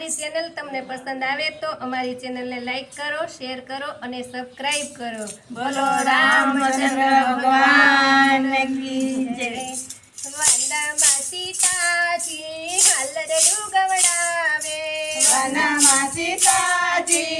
અમારી ચેનલ તમને પસંદ આવે તો અમારી ચેનલને લાઈક કરો શેર કરો અને સબસ્ક્રાઇબ કરો. બોલો રામચંદ્ર ભગવાન કી જય. વનમાં સીતાજી હાલરડું ગવડાવે. વનમાં સીતાજી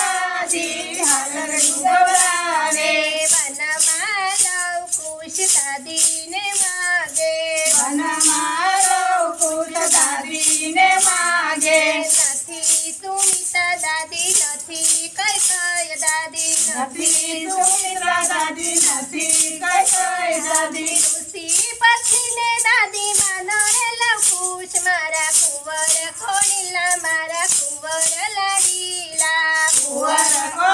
વનમાં સીતાજી હાલરડું ગવડાવે વનમાં લવકુશ દાદીને માગે વનમાં લવકુશ દાદીને માગે નથી સુમિતા દાદી નથી કઈ કઈ દાદી નથી સુમિત્રા દાદી નથી કઈ કઈ દાદી ઋષિ પત્નીને દાદી માનો રે લવકુશ મારા કુંવર ખોડીલા મારા કુંવર લાડીલા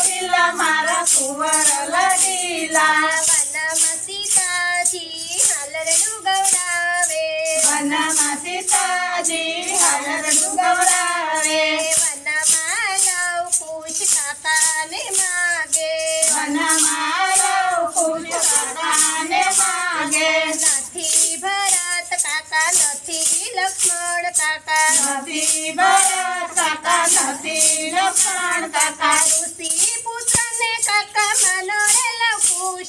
કોટિલા મારા કુંવર લાડીલા. વનમાં સીતાજી હાલરડું ગવડાવે. વનમાં સીતાજી હાલરડું ગવડાવે. વનમાં લવકુશ કાકાને માગે. વનમાં લવકુશ કાકાને માગે. નથી ભરત કાકા નથી લક્ષ્મણ કાકા. નથી ભરત કાકા નથી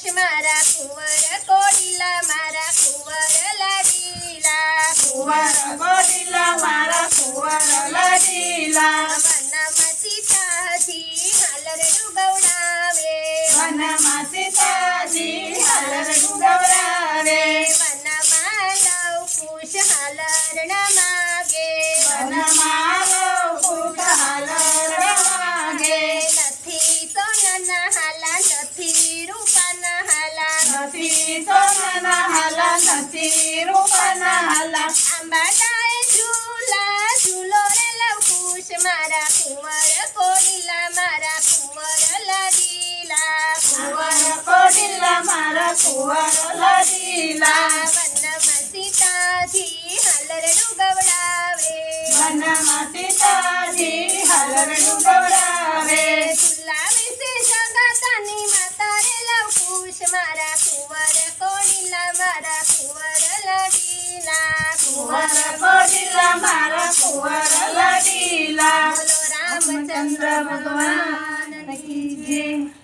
લવકુશ મારા કુંવર કોડીલા મારા કુંવર લાડીલા. કુંવર કોડીલા મારા કુંવર લાડીલા. નથી રૂપાના આંબાડાએ ઝૂલા ઝૂલો રે લવકુશ મારા કુંવર કોડીલા મારા કુંવર લાડીલા કુંવર કોડીલા મારા કુંવર લાડીલા. વનમાં સીતાજી હાલરડું ગવડાવે. વનમાં સીતાજી હાલરડું ગવડાવે. ઝુલાવે છે જગતની માતા રે લવકુશ મારા કુંવર કોડીલા મારા लाटीला कुवार कोटीला मारा कुवार लाटीला रामचंद्र भगवान की जय.